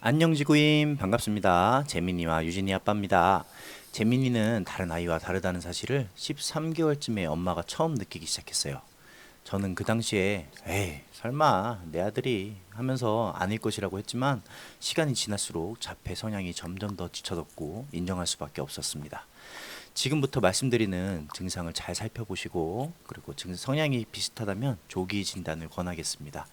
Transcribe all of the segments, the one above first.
안녕 지구인 반갑습니다. 재민이와 유진이 아빠입니다. 재민이는 다른 아이와 다르다는 사실을 13개월쯤에 엄마가 처음 느끼기 시작했어요. 저는 그 당시에 에이 설마 내 아들이 하면서 아닐 것이라고 했지만 시간이 지날수록 자폐 성향이 점점 더 지쳐졌고 인정할 수밖에 없었습니다. 지금부터 말씀드리는 증상을 잘 살펴보시고 그리고 증 성향이 비슷하다면 조기 진단을 권하겠습니다.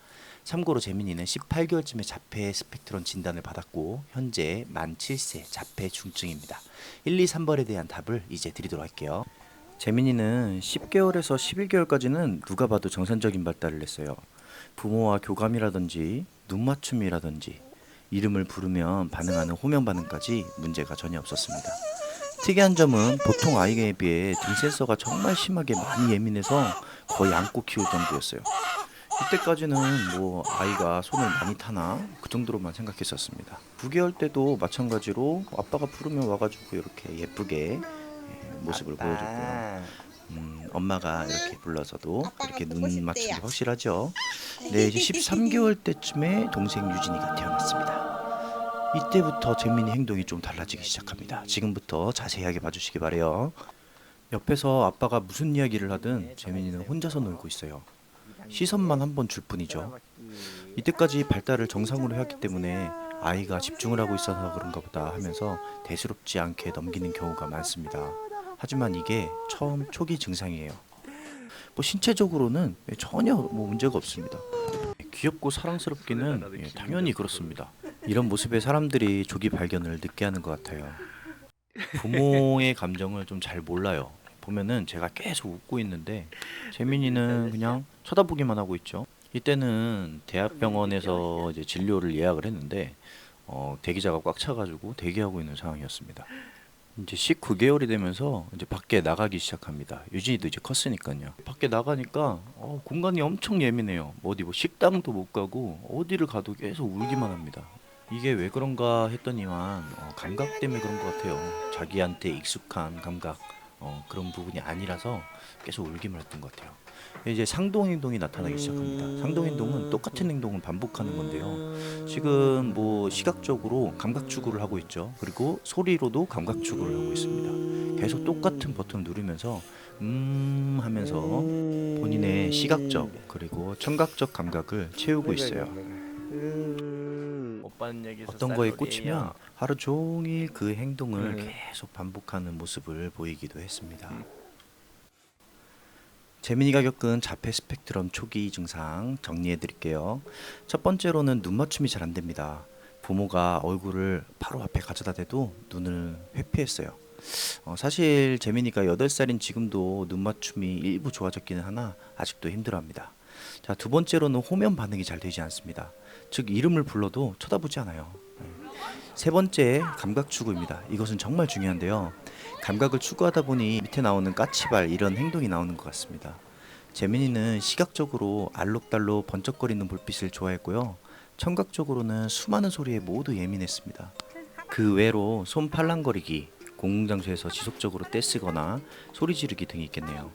참고로 재민이는 18개월쯤에 자폐 스펙트럼 진단을 받았고 현재 만 7세 자폐 중증입니다. 1, 2, 3번에 대한 답을 이제 드리도록 할게요. 재민이는 10개월에서 11개월까지는 누가 봐도 정상적인 발달을 했어요. 부모와 교감이라든지 눈 맞춤이라든지 이름을 부르면 반응하는 호명 반응까지 문제가 전혀 없었습니다. 특이한 점은 보통 아이에 비해 등 센서가 정말 심하게 많이 예민해서 거의 안고 키울 정도였어요. 이때까지는 뭐 아이가 손을 많이 타나 그 정도로만 생각했었습니다. 9개월 때도 마찬가지로 아빠가 부르면 와가지고 이렇게 예쁘게 예, 모습을 보여줬고요. 음, 엄마가 이렇게 불러서도 이렇게 눈 맞춤이 확실하죠. 네, 이제 13개월 때쯤에 동생 유진이가 태어났습니다. 이때부터 재민이 행동이 좀 달라지기 시작합니다. 지금부터 자세하게 봐주시기 바래요. 옆에서 아빠가 무슨 이야기를 하든 재민이는 혼자서 놀고 있어요. 시선만 한 번 줄 뿐이죠. 이때까지 발달을 정상으로 해왔기 때문에 아이가 집중을 하고 있어서 그런가 보다 하면서 대수롭지 않게 넘기는 경우가 많습니다. 하지만 이게 처음 초기 증상이에요. 뭐 신체적으로는 전혀 뭐 문제가 없습니다. 귀엽고 사랑스럽기는 예, 당연히 그렇습니다. 이런 모습에 사람들이 조기 발견을 늦게 하는 것 같아요. 부모의 감정을 좀 잘 몰라요. 보면은 제가 계속 웃고 있는데 재민이는 그냥 쳐다보기만 하고 있죠. 이때는 대학병원에서 이제 진료를 예약을 했는데 어, 대기자가 꽉 차가지고 대기하고 있는 상황이었습니다. 이제 19개월이 되면서 이제 밖에 나가기 시작합니다. 유진이도 이제 컸으니까요. 밖에 나가니까 어, 공간이 엄청 예민해요. 어디 뭐 식당도 못 가고 어디를 가도 계속 울기만 합니다. 이게 왜 그런가 했더니만 어, 감각 때문에 그런 것 같아요. 자기한테 익숙한 감각 어, 그런 부분이 아니라서 계속 울기만 했던 것 같아요. 이제 상동 행동이 나타나기 시작합니다. 상동 행동은 똑같은 행동을 반복하는 건데요. 지금 뭐 시각적으로 감각 추구를 하고 있죠. 그리고 소리로도 감각 추구를 하고 있습니다. 계속 똑같은 버튼을 누르면서 음 하면서 본인의 시각적 그리고 청각적 감각을 채우고 있어요. 어떤 거에. 꽂히면 하루 종일 그 행동을 음. 계속 반복하는 모습을 보이기도 했습니다. 재민이가 겪은 자폐 스펙트럼 초기 증상 정리해 드릴게요. 첫 번째로는 눈 맞춤이 잘 안 됩니다. 부모가 얼굴을 바로 앞에 가져다 대도 눈을 회피했어요. 어, 사실 재민이가 8살인 지금도 눈 맞춤이 일부 좋아졌기는 하나 아직도 힘들어합니다. 자, 두 번째로는 호면 반응이 잘 되지 않습니다. 즉 이름을 불러도 쳐다보지 않아요. 네. 세 번째 감각 추구입니다. 이것은 정말 중요한데요. 감각을 추구하다 보니 밑에 나오는 까치발 이런 행동이 나오는 것 같습니다. 재민이는 시각적으로 알록달록 번쩍거리는 불빛을 좋아했고요. 청각적으로는 수많은 소리에 모두 예민했습니다. 그 외로 손 팔랑거리기, 공공장소에서 지속적으로 떼쓰거나 소리 지르기 등이 있겠네요.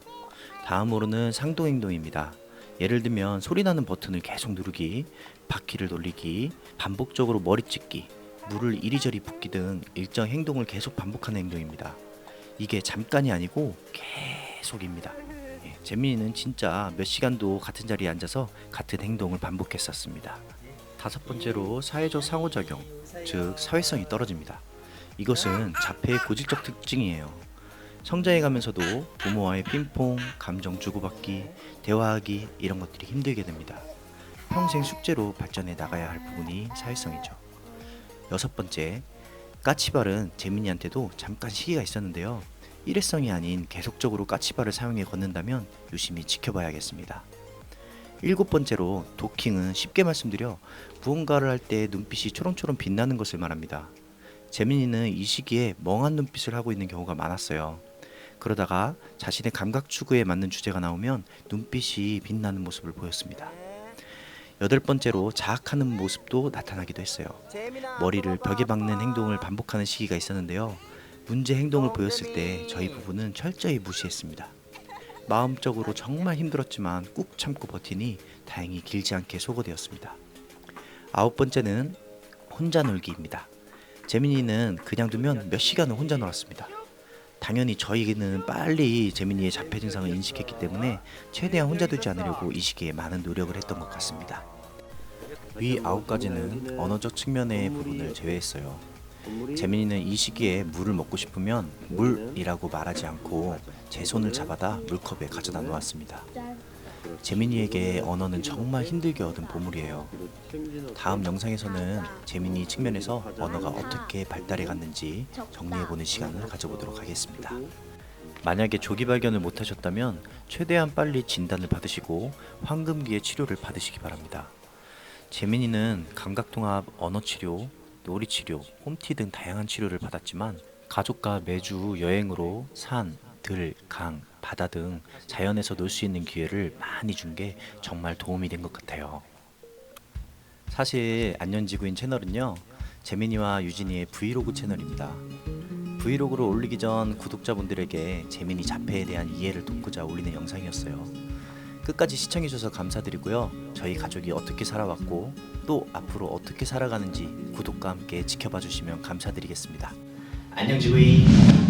다음으로는 상동 행동입니다. 예를 들면 소리 나는 버튼을 계속 누르기, 바퀴를 돌리기, 반복적으로 머리 찍기, 물을 이리저리 붓기 등 일정 행동을 계속 반복하는 행동입니다. 이게 잠깐이 아니고 계속입니다. 예, 재민이는 진짜 몇 시간도 같은 자리에 앉아서 같은 행동을 반복했었습니다. 다섯 번째로 사회적 상호작용, 즉 사회성이 떨어집니다. 이것은 자폐의 고질적 특징이에요. 성장해가면서도 부모와의 핑퐁, 감정 주고받기, 대화하기 이런 것들이 힘들게 됩니다. 평생 숙제로 발전해 나가야 할 부분이 사회성이죠. 여섯 번째, 까치발은 재민이한테도 잠깐 시기가 있었는데요. 일회성이 아닌 계속적으로 까치발을 사용해 걷는다면 유심히 지켜봐야겠습니다. 일곱 번째로 도킹은 쉽게 말씀드려 무언가를 할 때 눈빛이 초롱초롱 빛나는 것을 말합니다. 재민이는 이 시기에 멍한 눈빛을 하고 있는 경우가 많았어요. 그러다가 자신의 감각 추구에 맞는 주제가 나오면 눈빛이 빛나는 모습을 보였습니다. 여덟 번째로 자학하는 모습도 나타나기도 했어요. 머리를 벽에 박는 행동을 반복하는 시기가 있었는데요. 문제 행동을 보였을 때 저희 부부는 철저히 무시했습니다. 마음적으로 정말 힘들었지만 꾹 참고 버티니 다행히 길지 않게 소거되었습니다. 아홉 번째는 혼자 놀기입니다. 재민이는 그냥 두면 몇 시간을 혼자 놀았습니다. 당연히 저희는 빨리 재민이의 자폐 증상을 인식했기 때문에 최대한 혼자 두지 않으려고 이 시기에 많은 노력을 했던 것 같습니다. 위 아홉 가지는 언어적 측면의 부분을 제외했어요. 재민이는 이 시기에 물을 먹고 싶으면 물이라고 말하지 않고 제 손을 잡아다 물컵에 가져다 놓았습니다. 재민이에게 언어는 정말 힘들게 얻은 보물이에요. 다음 영상에서는 재민이 측면에서 언어가 어떻게 발달해 갔는지 정리해보는 시간을 가져보도록 하겠습니다. 만약에 조기 발견을 못하셨다면 최대한 빨리 진단을 받으시고 황금기의 치료를 받으시기 바랍니다. 재민이는 감각통합 언어치료, 놀이치료, 홈티 등 다양한 치료를 받았지만 가족과 매주 여행으로 산, 들, 강, 바다 등 자연에서 놀 수 있는 기회를 많이 준 게 정말 도움이 된 것 같아요. 사실 안녕지구인 채널은요 재민이와 유진이의 브이로그 채널입니다. 브이로그를 올리기 전 구독자분들에게 재민이 자폐에 대한 이해를 돕고자 올리는 영상이었어요. 끝까지 시청해주셔서 감사드리고요. 저희 가족이 어떻게 살아왔고 또 앞으로 어떻게 살아가는지 구독과 함께 지켜봐 주시면 감사드리겠습니다. 안녕 지구인.